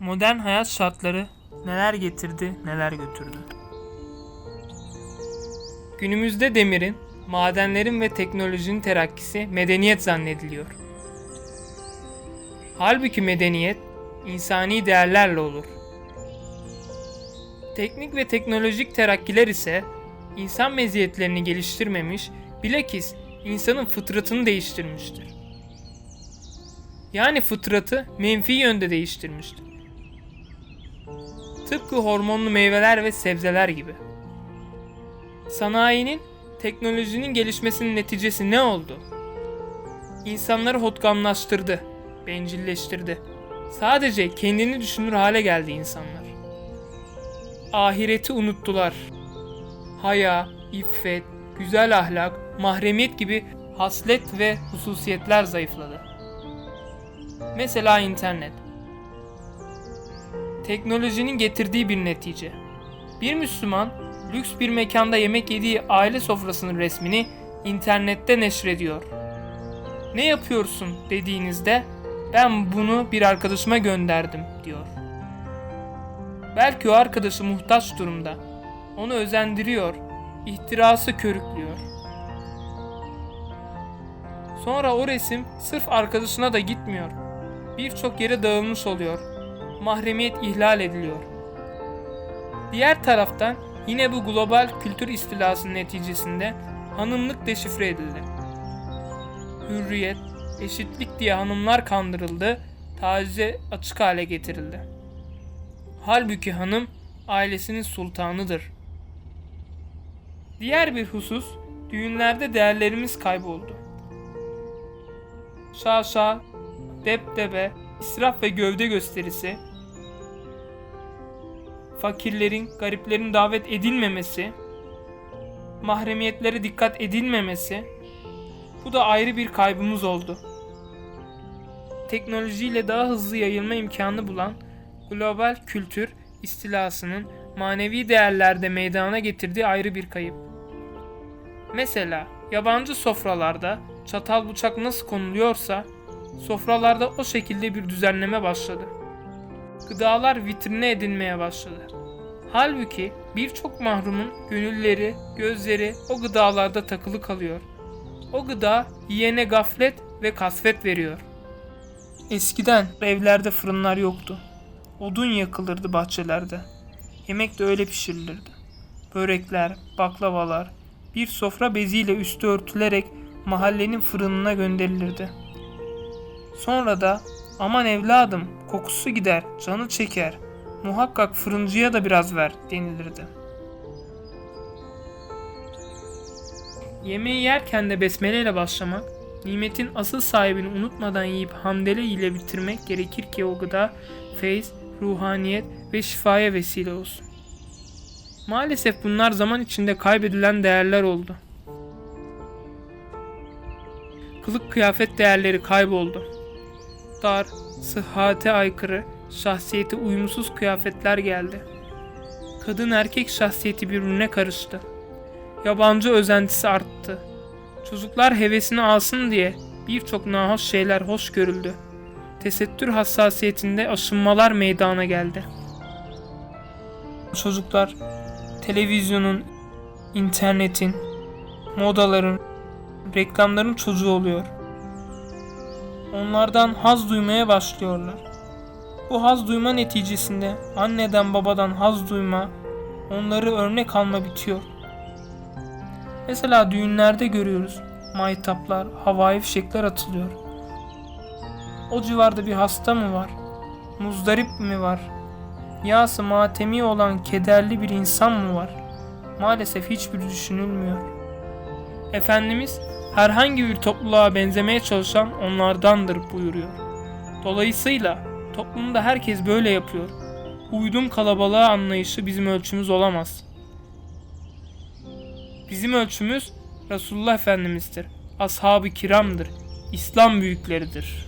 Modern hayat şartları neler getirdi, neler götürdü. Günümüzde demirin, madenlerin ve teknolojinin terakkisi medeniyet zannediliyor. Halbuki medeniyet insani değerlerle olur. Teknik ve teknolojik terakkiler ise insan meziyetlerini geliştirmemiş, bilakis insanın fıtratını değiştirmiştir. Yani fıtratı menfi yönde değiştirmiştir. Tıpkı hormonlu meyveler ve sebzeler gibi. Sanayinin, teknolojinin gelişmesinin neticesi ne oldu? İnsanları hotkanlaştırdı, bencilleştirdi. Sadece kendini düşünür hale geldi insanlar. Ahireti unuttular. Haya, iffet, güzel ahlak, mahremiyet gibi haslet ve hususiyetler zayıfladı. Mesela internet. Teknolojinin getirdiği bir netice. Bir Müslüman lüks bir mekanda yemek yediği aile sofrasının resmini internette neşrediyor. Ne yapıyorsun dediğinizde ben bunu bir arkadaşıma gönderdim diyor. Belki o arkadaşı muhtaç durumda. Onu özendiriyor, ihtirası körüklüyor. Sonra o resim sırf arkadaşına da gitmiyor. Birçok yere dağılmış oluyor. Mahremiyet ihlal ediliyor. Diğer taraftan yine bu global kültür istilasının neticesinde hanımlık deşifre edildi. Hürriyet, eşitlik diye hanımlar kandırıldı, tacize açık hale getirildi. Halbuki hanım ailesinin sultanıdır. Diğer bir husus, düğünlerde değerlerimiz kayboldu. Şaşa, depdebe, israf ve gövde gösterisi, fakirlerin, gariplerin davet edilmemesi, mahremiyetlere dikkat edilmemesi, bu da ayrı bir kaybımız oldu. Teknolojiyle daha hızlı yayılma imkanı bulan global kültür istilasının manevi değerlerde meydana getirdiği ayrı bir kayıp. Mesela yabancı sofralarda çatal bıçak nasıl konuluyorsa sofralarda o şekilde bir düzenleme başladı. Gıdalar vitrine edilmeye başladı. Halbuki birçok mahrumun gönülleri, gözleri o gıdalarda takılı kalıyor. O gıda yiyene gaflet ve kasvet veriyor. Eskiden evlerde fırınlar yoktu. Odun yakılırdı bahçelerde. Yemek de öyle pişirilirdi. Börekler, baklavalar, bir sofra beziyle üstü örtülerek mahallenin fırınına gönderilirdi. Sonra da aman evladım kokusu gider, canı çeker. Muhakkak fırıncıya da biraz ver denilirdi. Yemeği yerken de besmele ile başlamak, nimetin asıl sahibini unutmadan yiyip hamdele ile bitirmek gerekir ki o gıda feyz, ruhaniyet ve şifaya vesile olsun. Maalesef bunlar zaman içinde kaybedilen değerler oldu. Kılık kıyafet değerleri kayboldu. Dar, sıhhate aykırı, şahsiyeti uyumsuz kıyafetler geldi. Kadın erkek şahsiyeti birbirine karıştı. Yabancı özentisi arttı. Çocuklar hevesini alsın diye birçok nahoş şeyler hoş görüldü. Tesettür hassasiyetinde aşınmalar meydana geldi. Çocuklar televizyonun, internetin, modaların, reklamların çocuğu oluyor. Onlardan haz duymaya başlıyorlar. Bu haz duyma neticesinde anneden babadan haz duyma, onları örnek alma bitiyor. Mesela düğünlerde görüyoruz. Maytaplar, havai fişekler atılıyor. O civarda bir hasta mı var? Muzdarip mi var? Yası matemi olan kederli bir insan mı var? Maalesef hiçbir düşünülmüyor. Efendimiz herhangi bir topluluğa benzemeye çalışan onlardandır buyuruyor. Dolayısıyla toplumda herkes böyle yapıyor. Uydum kalabalığa anlayışı bizim ölçümüz olamaz. Bizim ölçümüz Resulullah Efendimiz'dir. Ashab-ı kiramdır. İslam büyükleridir.''